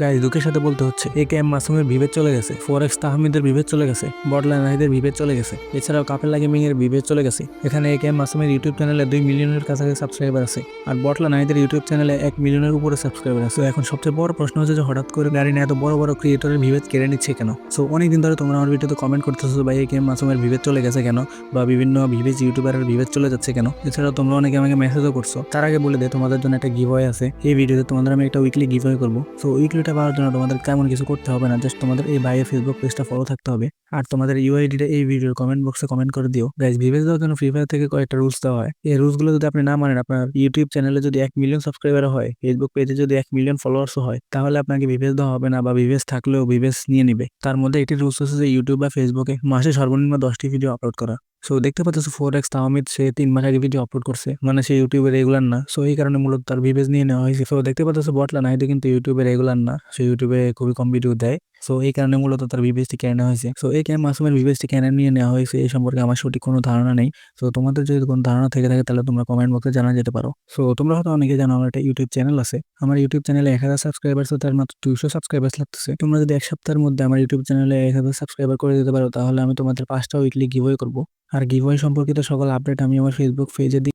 Guys দুঃখের সাথে বলতে হচ্ছে, এ কে এম মাসুমের বিভেদ চলে গেছে, ফোরেক্স তাহমিদের বিভেদ চলে গেছে বটলা নাহিদের বিভেদ চলে গেছে, এছাড়াও কাপেলা গেমিং এর বিভেদ চলে গেছে। এখানে এ কে এম মাসুমের ইউটিউব চ্যানেলে দুই মিলিয়নের কাছাকাছি সাবস্ক্রাইবার আছে, আর বটলা নাহিদের ইউটিউব চ্যানেলে এক মিলিয়নের উপরে সাবস্ক্রাইবার আছে। এখন সবচেয়ে বড় প্রশ্ন হচ্ছে যে হঠাৎ করে গাড়ি নিয়ে এত বড় বড় ক্রিয়েটরের বিভেদ কেড়ে নিচ্ছে কেন? সো অনেকদিন ধরে তোমরা আমার ভিডিওতে কমেন্ট করতেছো ভাই, এ কে এম মাসুমের বিভেদ চলে গেছে কেন? বা বিভিন্ন ভিভেজ ইউটিউবারের বিভেদ চলে যাচ্ছে কেন? এছাড়াও তোমরা অনেকে আমাকে মেসেজও করছ। তার আগে বলে দে, তোমাদের জন্য একটা গিভওয়ে আছে। এই ভিডিওতে তোমাদের আমি একটা উইকলি গিভওয়ে করব। সো উইকলিটা পাওয়ার জন্য তোমাদের তেমন কিছু করতে হবে না জাস্ট তোমাদের এই বাইরে ফেসবুক পেজটা ফলো থাকতে হবে। আর তোমাদের ইউআইডিটা এই ভিডিওর কমেন্ট বক্সে কমেন্ট করে দিও। গাইজ ভিভেজ দেওয়ার জন্য ফ্রি ফায়ার থেকে কয়েকটা রুলস দেওয়া হয়। এই রুলসগুলো যদি আপনি না মানেন, আপনার ইউটিউব চ্যানেলে যদি এক মিলিয়ন সাবস্ক্রাইবার হয় ফেসবুক পেজে যদি এক মিলিয়ন ফলোয়ার্স হয়, তাহলে আপনাকে ভিভেজ দেওয়া হবে না বা ভিভেজ থাকলেও ভিভেজ নিয়ে নিবে। তার মধ্যে একটি রুলস হচ্ছে যে ইউটিউব বা ফেসবুকে মাসে সর্বনিম্ন দশটি ভিডিও আপলোড করা। সো দেখতে পাচ্ছ ফোর এক্স তাহমিদ সে তিন মাস আগে ভিডিও আপলোড করছে। মানে সে ইউটিউবে রেগুলার না। সো এই কারণে মূলত তার ভিভেজ নিয়ে নেওয়া হয়েছে। সো দেখতে পাচ্ছ বটলা না কিন্তু ইউটিউবে রেগুলার না। সে ইউটিউবে খুবই কম ভিডিও দেয়। সো এই কারণে মূলত তার ভিভেজটি কেনে হয়েছে। সো এই ক্যাম মাসুমের ভিভেজটি কেনে নিয়ে নেওয়া হয়েছে, এই সম্পর্কে আমার সঠিক কোনো ধারণা নেই। সো তোমাদের যদি কোনো ধারণা থেকে থাকে, তাহলে তোমরা কমেন্ট বক্সে জানা যেতে পারো। সো তোমরা হয়তো অনেকে জানো, আমার একটা ইউটিউব চ্যানেল আছে। আমার ইউটিউব চ্যানেলে এক হাজার সাবস্ক্রাইবার তার মাত্র দুইশো সাবস্ক্রাইবার্স লাগতেছে। তোমরা যদি এক সপ্তাহের মধ্যে আমার ইউটিউব চ্যানেলে এক হাজার সাবস্ক্রাইবার করে দিতে পারো, তাহলে আমি তোমাদের পাঁচটা উইকলি গিভওয়ে করব। আর গিভওয়ে সম্পর্কিত সকল আপডেট আমি আমার ফেসবুক পেজে দিই